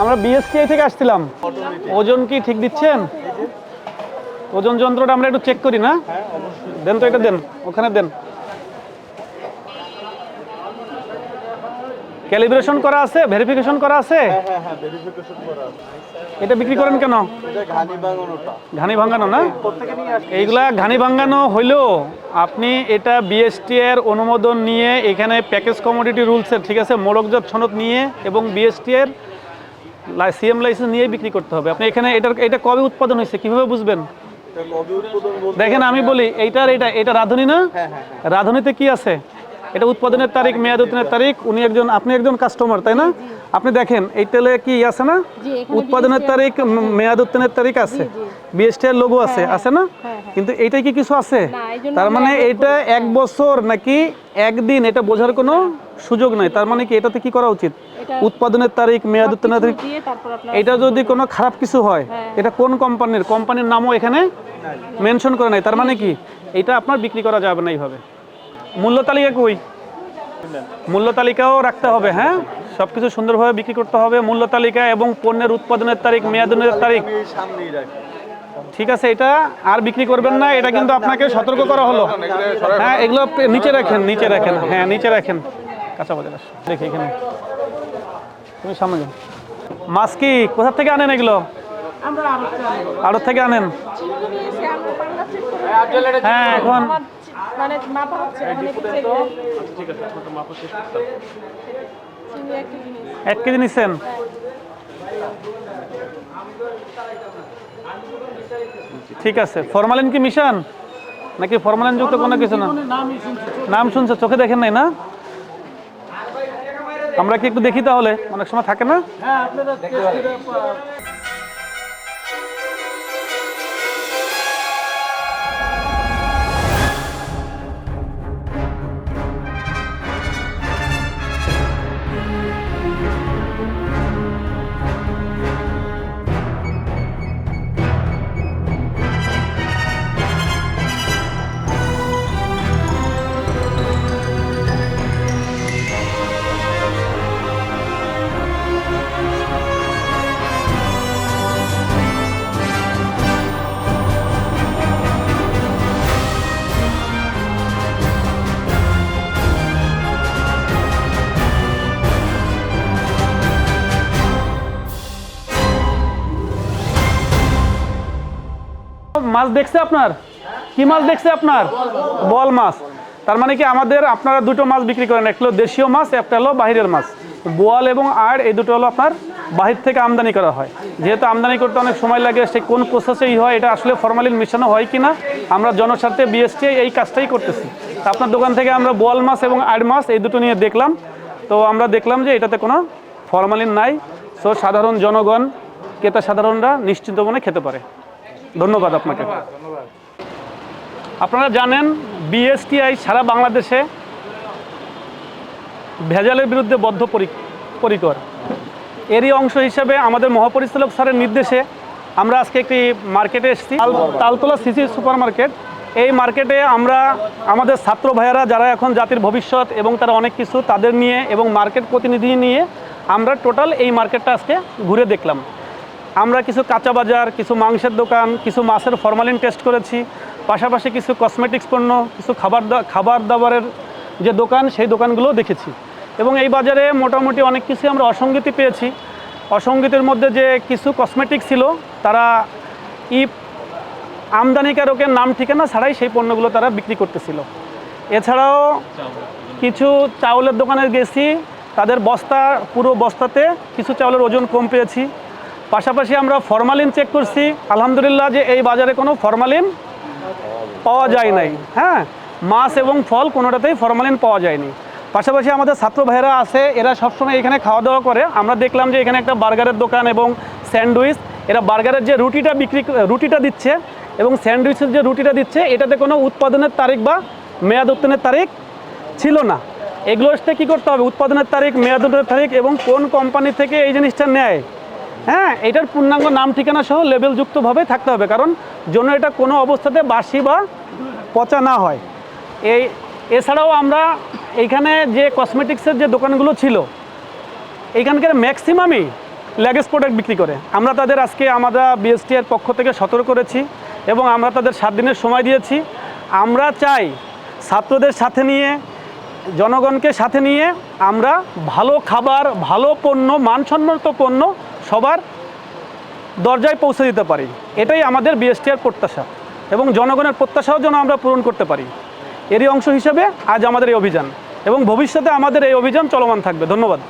আমরা বিএসটিআই থেকে আসছিলাম। ওজন কি ঠিক দিচ্ছেন? ওজন যন্ত্রটা আমরা একটু চেক করি না? দেন তো এটা দেন ওখানে দেন। ক্যালিব্রেশন করা আছে? ভেরিফিকেশন করা আছে? হ্যাঁ হ্যাঁ ভেরিফিকেশন করা আছে। এটা বিক্রি করেন কেন? ঘানি ভাঙানো না? এইগুলা ঘানি ভাঙানো হইলেও আপনি এটা বিএসটি এর অনুমোদন নিয়ে এখানে প্যাকেজ কমোডিটি রুলসের ঠিক আছে মোড়কজাত সনদ নিয়ে এবং বিএসটি এর সিএম লাইসেন্স নিয়ে বিক্রি করতে হবে। আপনি এখানে এটার এটা কবে উৎপাদন হয়েছে কীভাবে বুঝবেন? এটা লবি উৎপাদন বলতে দেখেন আমি বলি এইটার এটা এটা রাঁধুনি না? হ্যাঁ হ্যাঁ হ্যাঁ। রাঁধুনিতে কি আছে? এটা উৎপাদনের তারিখ মেয়াদ উত্তনের তারিখ উনি একজন আপনি একজন কাস্টমার তাই না? আপনি দেখেন এই তেলে কি আছে না? উৎপাদনের তারিখ মেয়াদ উত্তনের তারিখ আছে। বিএসটি এর লোগো আছে আছে না? কিন্তু এইটাই কি কিছু আছে? তার মানে এটা এক বছর নাকি একদিন? এটা বোঝার কোনো সুযোগ নাই। তার মানে কি এটাতে কি করা উচিত? উৎপাদনের তারিখ মেয়াদ উত্তনের তারিখ। এটা যদি কোনো খারাপ কিছু হয় এটা কোন কোম্পানির? কোম্পানির নামও এখানে মেনশন করে নাই। তার মানে কি? এটা আপনার বিক্রি করা যাবে না এইভাবে। মূল্য তালিকা কই? মূল্য তালিকাও রাখতে হবে হ্যাঁ? সব কিছু সুন্দরভাবে বিক্রি করতে হবে। মূল্য তালিকা এবং পণ্যের উৎপাদনের তারিখ মেয়াদনের তারিখ। ঠিক আছে এটা আর বিক্রি করবেন না। এটা কিন্তু আপনাকে সতর্ক করা হলো। হ্যাঁ এগুলো নিচে রাখেন নিচে রাখেন। হ্যাঁ নিচে রাখেন। কাঁচা বাজার আসো। দেখি এখানে। তুমি সামনে যাও। মাছ কি? কোথা থেকে আনেন এগুলো? আড়ত থেকে আনেন? হ্যাঁ এখন মানে কেজি এক কেজি নিচ্ছেন ঠিক আছে। ফরমালিন কি মিশান? নাকি ফরমালিন যুক্ত কোনো কিছু না? নাম শুনছে চোখে দেখেন নাই না? আমরা কি একটু দেখি তাহলে? অনেক সময় থাকে না? মাছ দেখছে আপনার? কি মাছ দেখছে আপনার? বল মাছ। তার মানে কি আমাদের আপনারা দুটো মাছ বিক্রি করেন, একটা হলো দেশীয় মাছ, একটা হলো বাহিরের মাছ। বোয়াল এবং আড়, এই দুটো হলো আপনার বাহির থেকে আমদানি করা হয়। যেহেতু আমদানি করতে অনেক সময় লাগে, সে কোন প্রসেসেই হয়, এটা আসলে ফরমালিন মিশানো হয় কি না আমরা জনস্বার্থে বিএসটি এই কাজটাই করতেছি। আপনার দোকান থেকে আমরা বোয়াল মাছ এবং আড় মাছ, এই দুটো নিয়ে দেখলাম। তো আমরা দেখলাম যে এটাতে কোনো ফরমালিন নাই। সো সাধারণ জনগণ, ক্রেতা সাধারণরা নিশ্চিন্ত মনে খেতে পারে। ধন্যবাদ আপনাকে। আপনারা জানেন বিএসটিআই সারা বাংলাদেশে ভেজালের বিরুদ্ধে বদ্ধ পরি- পরিকর। এরই অংশ হিসেবে আমাদের মহাপরিচালক স্যারের নির্দেশে আমরা আজকে একটি মার্কেটে এসেছি তাল- তালতলা সিসি সুপার মার্কেট এই মার্কেটে আমরা আমাদের ছাত্র ভাইয়েরা যারা এখন জাতির ভবিষ্যৎ এবং তারা অনেক কিছু তাদের নিয়ে এবং মার্কেট প্রতিনিধি নিয়ে আমরা টোটাল এই মার্কেটটা আজকে ঘুরে দেখলাম। আমরা কিছু কাঁচা বাজার, কিছু মাংসের দোকান, কিছু মাছের ফরমালিন টেস্ট করেছি, পাশাপাশি কিছু কসমেটিক্স পণ্য, কিছু খাবার খাবার দাবারের যে দোকান, সেই দোকানগুলো দেখেছি। এবং এই বাজারে মোটামুটি অনেক কিছু আমরা অসঙ্গতি পেয়েছি। অসঙ্গতির মধ্যে যে কিছু কসমেটিক ছিল, তারা ই আমদানিকারকের নাম ঠিকানা ছাড়াই সেই পণ্যগুলো তারা বিক্রি করতেছিল। এছাড়াও কিছু চাউলের দোকানে গেছি, তাদের বস্তা, পুরো বস্তাতে কিছু চাউলের ওজন কম পেয়েছি। পাশাপাশি আমরা ফরমালিন চেক করছি। আলহামদুলিল্লাহ যে এই বাজারে কোনো ফরমালিন পাওয়া যায় নাই। হ্যাঁ মাছ এবং ফল কোনোটাতেই ফরমালিন পাওয়া যায়নি। পাশাপাশি আমাদের ছাত্র ভাইয়েরা আছে, এরা সবসময় এখানে খাওয়া দাওয়া করে। আমরা দেখলাম যে এখানে একটা বার্গারের দোকান এবং স্যান্ডউইচ। এরা বার্গারের যে রুটিটা বিক্রি রুটিটা দিচ্ছে এবং স্যান্ডউইচের যে রুটিটা দিচ্ছে, এটাতে কোনো উৎপাদনের তারিখ বা মেয়াদ উত্তনের তারিখ ছিল না। এগুলো কী করতে হবে? উৎপাদনের তারিখ, মেয়াদ উত্তনের তারিখ এবং কোন কোম্পানি থেকে এই জিনিসটা নেয়? হ্যাঁ এটার পূর্ণাঙ্গ নাম, ঠিকানা সহ লেবেলযুক্তভাবে থাকতে হবে, কারণ যেন এটা কোনো অবস্থাতে বাসি বা পচা না হয়। এই, এছাড়াও আমরা এইখানে যে কসমেটিক্সের যে দোকানগুলো ছিল এইখানকার ম্যাক্সিমামই লেগেজ প্রোডাক্ট বিক্রি করে। আমরা তাদের আজকে আমরা বিএসটি এর পক্ষ থেকে সতর্ক করেছি এবং আমরা তাদের সাত দিনের সময় দিয়েছি। আমরা চাই ছাত্রদের সাথে নিয়ে, জনগণকে সাথে নিয়ে আমরা ভালো খাবার, ভালো পণ্য, মানসম্মত পণ্য সবার দরজায় পৌঁছে দিতে পারি। এটাই আমাদের বিএসটিআর প্রত্যাশা এবং জনগণের প্রত্যাশাও যেন আমরা পূরণ করতে পারি। এরই অংশ হিসেবে আজ আমাদের এই অভিযান এবং ভবিষ্যতে আমাদের এই অভিযান চলমান থাকবে। ধন্যবাদ।